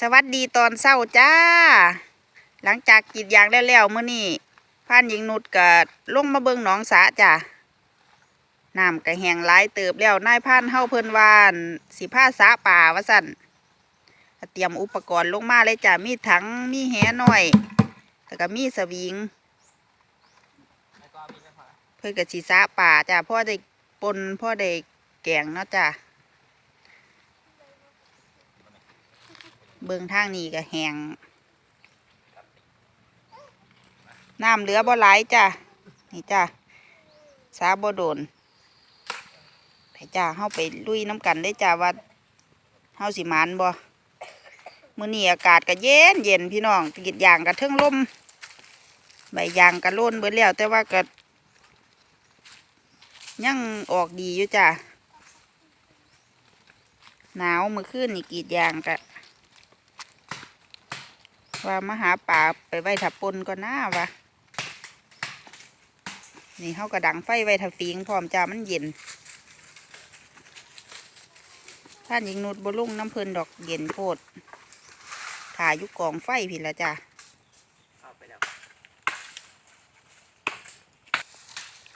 สวัสดีตอนเช้าจ้า หลังจากกีดยางแล้วแล้วเมื่อนี้พ่านหญิงนุชก็ลงมาเบิ่งหนองสาจ้าน้ำก็แหงหลายเติบแล้วนายพ่านเฮาเพิ่นวันสิผ้าสาป่าว่าสั่นเตรียมอุปกรณ์ลงมาเลยจ้ามีถังมีแหน้อยแล้วก็มีสวิงเพื่อกับสีสาป่าจ้าพ่อได้ปนพ่อได้แกงเนาะจ้า เบิ่งทางนี้ก็แหงน้ำเหลือบ่หลายจ้านี่จ้าสาบ่โดนไปจ้าเฮาไปลุยน้ำกันได้จ้าว่าเฮาสิมานบ่มื้อนี้อากาศก็เย็นเย็นพี่น้องกรีดยางก็เทิงลมใบยางก็โล่นเบิดแล้วแต่ว่าก็ยังออกดีอยู่จ้ะหนาวมือขึ้นนี่กีดยางกะ ว่ามาหาป่าไปไว้ถับปนก็น่าวะนี่เขากระดังไฟไว้ถับฟิงพร้อมจ้ามันเย็นท่านหญิงนุดบลุ่งน้ำเพลินดอกเย็นโพดถ่ายยุกกองไฟผิดล้วจ้ะ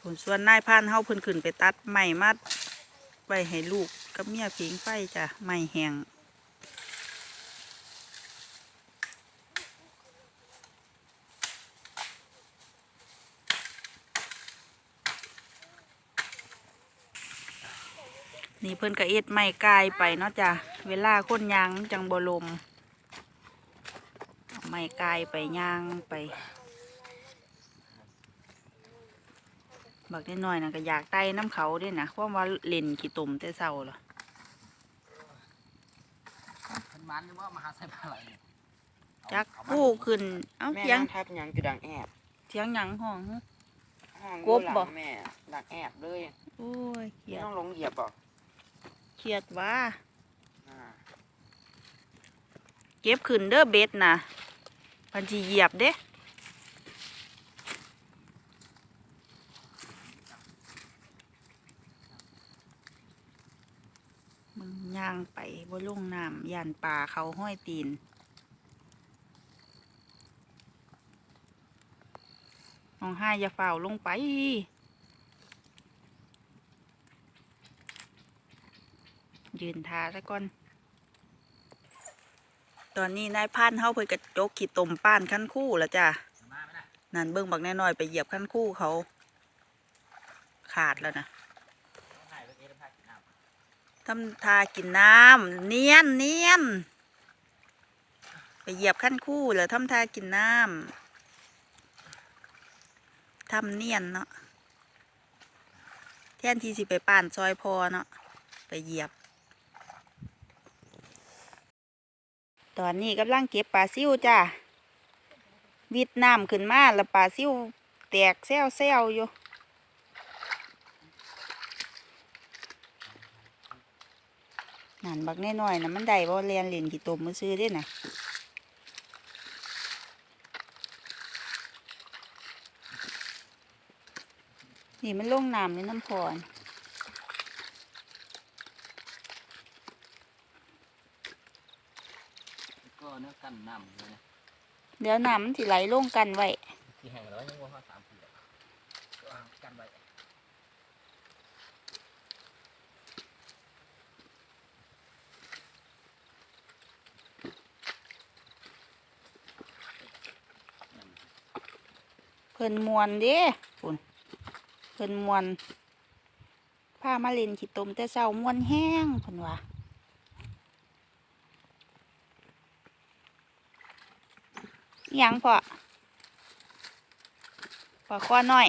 ผลส่วนนายพานเฮาเพิ่นขึ้นไปตัดไม้มัดไว้ให้ลูกกับเมียผิงไฟจ้ะไม้แห้ง นี่เพิ่นก็เอ็ดไม้กายไปเนาะจ้ะเวลาคนยางมันจังบ่ลมเอาไม้กายไปย่างไป บักน้อยๆนะก็อยากไต่น้ำเขาด้วยนะเพราะว่าเล่นกี่ตุ่มแต่เศร้าเหรอมันมันหรือว่ามาหาใส่ปลาไหลเนี่ยจักกู้ขึ้น เอ้าแม่เทียงนั่งทับหยังคือดังแอบเทียงหยังห้องหึห้องกบอยู่หลังบ่แม่ดังแอบเลยโอ้ยเครีไม่ยดต้องลงเหยียบบ่ เครียดว่าอ่าเก็บขึ้นเด้อเบ็ดนะพันจีเหยียบเด้มึงย่างไปบ่ลงน้ำย่านป่าเขาห้อยตีนน้องห้าอย่าฝ่าวลงไป ยืนทาซะก่อน ตอนนี้นายพรานเฮาเพิ่นกระจกขีดตมป้านขั้นคู่แล้วจ้ะนั่นเบิ่งบักแน้อยไปเหยียบขั้นคู่เขา ขาดแล้วนะถ่ายไปเอ๊ะถ่ายกินน้ทำทากินน้ำเนียนเนียนไปเหยียบขั้นคู่แล้วทำทากินน้ำทำเนียนเนาะแทนที่สิไปป่านซอยพอเนาะไปเหยียบ ตอนนี้กำลังเก็บปลาซิวจ้าวิดน้ำขึ้นมาแล้วปลาซิวแตกแซวแซวอยู่นั่นบักน้อยๆนะมันได้บ่เรียนเล่นกี่ตมมือซื้อเด้นะนี่มันลงน้ำในน้ำพร ก็เนื้อกันน้ำเลยนะเดี๋ยวน้ำมันสิไหลลงกันไว้ที่แห้งแล้วยังว่าเขาสามปีก็กันไว้เพิ่นมวนเด้ปุ่นเพิ่นมวนพามาเล่นขี้ตมแต่เช้ามวนแห้งเพิ่นว่าอิห ยังพอปลาคอหน้อย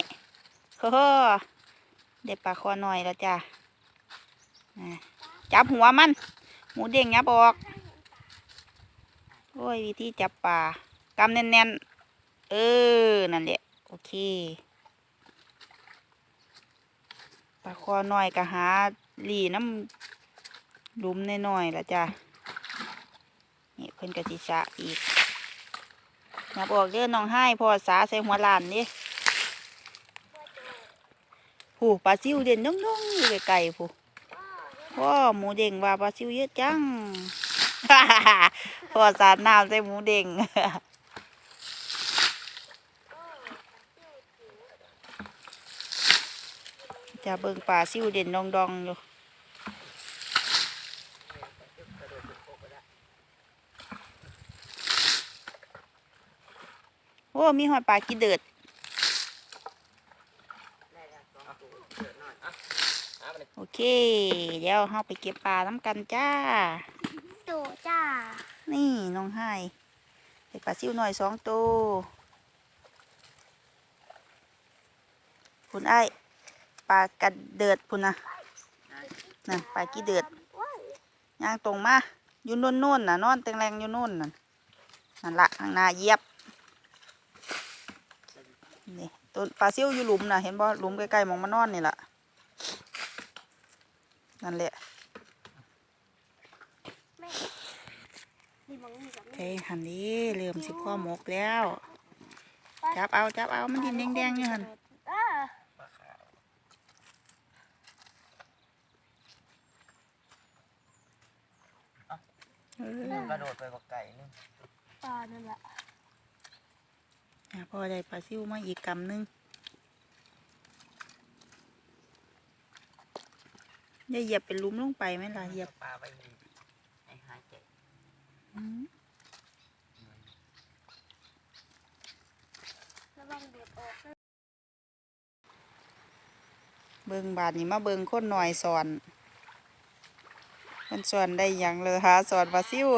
เฮ้อได้ปลาคอหน้อยแล้วจ้ะจับหัวมัน หมูเด้งยับออก โอ้ยวิธีจับปลากำแน่นๆ เออ นั่นแหละ โอเค ปลาคอหน้อยก็หาหลีน้ำลุมน้อยๆแล้วจ้ะนี่เพิ่นกะสิสะอีก อย่าบอกเด้อน้องให้พ่อสาใส่หัวลานนี่ผู้ปลาซิวเด่นน้องๆอยู่ไกลๆผู้พ่อหมูเด้งว่าปลาซิวเยอะจังพอสาดน้ำใส่หมูเด้งจะเบิ่งป่าซิวเด่นดองดองๆอยู่ อ้มีหอยปลากีเดือดได้แล้วสองตัวเกิดหน่อยหาไปเลยโอเค เดี๋ยวเราไปเก็บปลาน้ำกันจ้าโตจ้า นี่น้องไห้ได้ปลาซิวหน่อยสองตัวคุณไอ้ายปลากระเดิดพุ่นนะนั่นปลากีเดือดย่างตรงมาอยู่โน่นโน่นน่ะนอนแตงแรงอยู่โน่นน่ะนั่นละข้างหน้าเหยียบนี่ ต้นปลาซิวอยู่หลุมน่ะเห็นบ่หลุมใกล้ๆหมองมานอนนี่ล่ะนั่นแหละแม่นี่มองนี่กับโอเคหันนี้เริ่มสิพ่อหมกแล้ว จับเอาจับเอามันดินแดงๆอยู่หันอ่าปลาขาวเออกระโดดไปกับไก่นึงปลานั่นแหละอะ พอได้ปลาซิวมาอีกกำนึงอย่าเหยียบเป็นลุมลงไปไหมล่ะเหยียบปลาไปให้หายใจระวังเดือดออกเบิ่งบาดนี้มาเบิ่งคนหน่อยสอนมันสอนได้ยังเลยหาสอนปลาซิว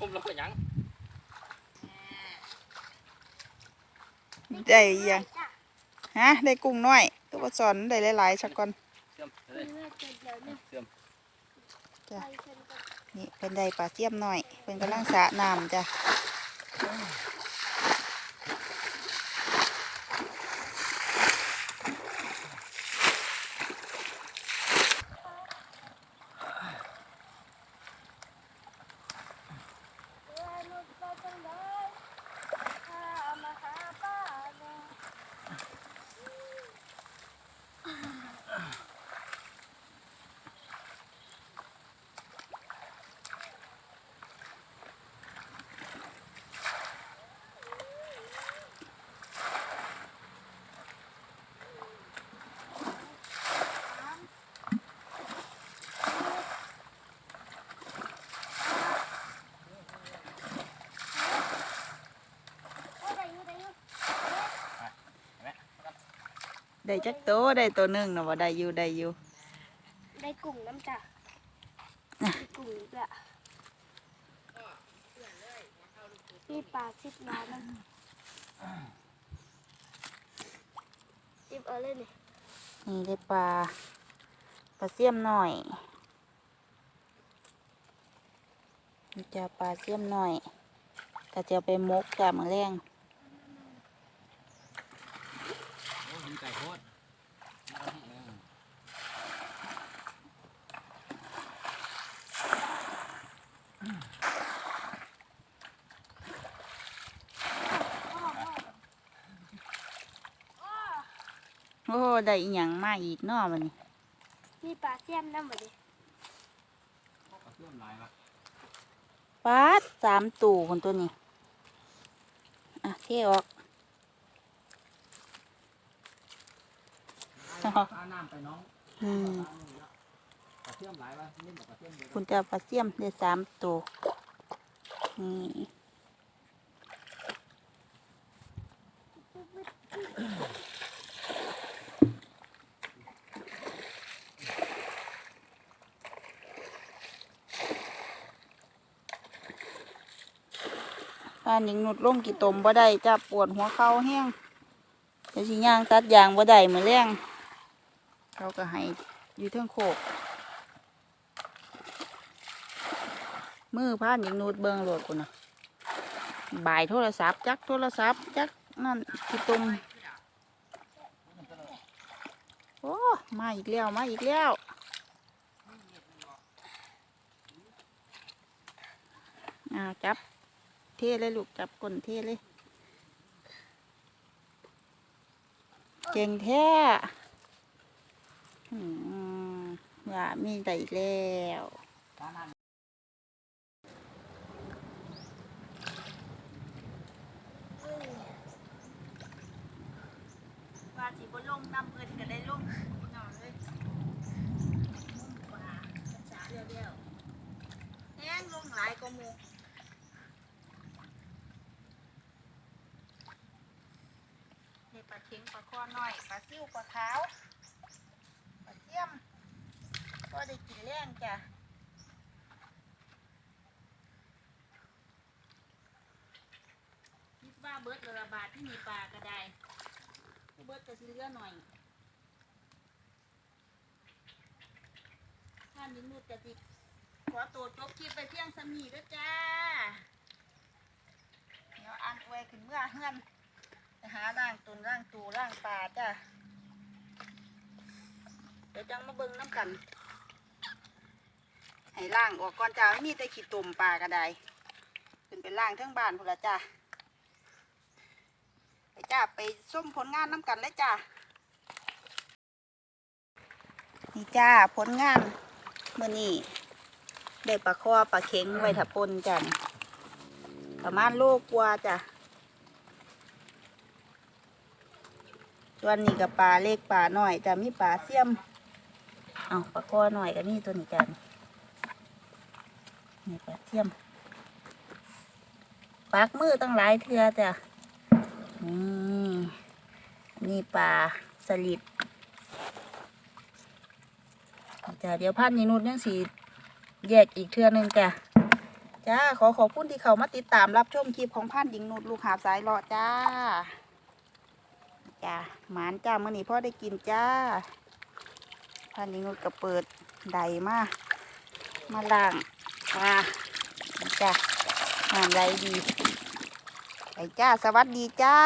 ลมแล้วก็ยัง ได้หยังฮะได้กุ้งน้อยตัวปลาสอนได้หลายๆชักก่อนเสื่อมเลยนี่แม่เชื่อมจ้ะนนี่เป็นได้ปลาเสียมน้อยเป็นกำลังสระน้ำจ้ะ เรือนุชไปจังเลยถ้าเอามาหาป้าเนี่ย โอ้ได้อยู่ได้อยู่ ได้จักโตวได้ตัวหนึ่งนะว่าได้อยู่ได้อยู่ได้กลุ่มน้ำจ้ะได้กลุ่มอีกละมีปลาชิดน้ำมันจิบเอาเลยนี่นี่ได้ปลาปลาเสียมหน่อยนี่จะปลาเสียมหน่อยก็จะเอาไปมกจ้ะมือแรง โอ้หิน ไก่โคตรโอ้ได้อีหยังมาอีกเนาะมันนี่มีปลาเสียมน้ำหมดเลยปลาเสื่อมลายปะปลาดสามตู่คนตัวนี้ อะเทออก เอา น้ำไปน้องอืมปลาเสื่อมลายปะนี่แบบปลาเสื่อมเยอะคุณจะเอาปลาเสียมได้สามตัวนี่ป้าหนิงหนุดลงกี่ตมบ่ได้จะปวดหัวเข่าแห้งแต่สิย่างตัดยางบ่ได้เหมือนแรง เขาก็ให้อยู่เทิงโคกมือพานยิงนูดเบิงโหลดกูนะบ่ายโทรศัพท์จักโทรศัพท์จักนั่นที่ตุมโอ้มาอีกแล้วมาอีกแล้วอ่าจับเทเลยลูกจับก้นเทเลย เก่งแท้ อืมอย่ามีแต่อีกแล้วร้านนั้นว่าสิบ่ลงน้ำเพิ่นก็ได้ลงนอนเลยมุ่งปลาช้าเร็วๆแห้งลงหลายกว่าหมู่นี่ปลาเข็งปลาคอน้อยปลาซิ่วปลาขาวปลาเทียม ก็ได้กินแรงจ้ะคิดว่าเบิดละละบาทที่มีปลาก็ได้เบิร์ดก็สิเหลือหน่อยท่านยิงนุดกะติขอตัวจบคลิปไปเพียงสำนีด้วยจ้า เดี๋ยวอันไว้ขึ้นเมื่อเฮือนไปหาร่างตุนร่างตูร่างปลาจ้าเดี๋ยวจังมาเบิ่งน้ำกัน ให้ล่างออกก่อนจ้าไม่มีแต่ขี้ตุ่มปลากระไดขึ้นไปล่างทั้งบ้านพุ่นละจ้าไปจ้าไปส้มผลงานน้ำกันเลยจ้านี่จ้าผลงานเมื่อนี้ได้ปลาคอปลาเข็งไว้ถับปนจ้ะนี่ประมาณโลกว่าจ้ะส่วนนี้กับปลาเล็กปลาหน่อยจะมีปลาเสี่ยม เอาปลาคอหน่อยก็นี่ตัวนี้จ้ะ นี่ปลาเสี่ยมปากมือตั้งหลายเทือจ้ะนี่นี่ปลาสลิดจ้ะเดี๋ยวพันนีนุชยังสีแยกอีกเทือหนึงจ้ะจ้าขอขอบคุณที่เขามาติดตามรับชมคลิปของพันหญิงนุชลูกหาสายรอจ้าจ้าหมานจ้ามื่อนี้พ่อได้กินจ้าพันหญิงนุชก็เปิดใดมามาล่าง มาจ้าน้ำไรดี ไปจ้า สวัสดีจ้า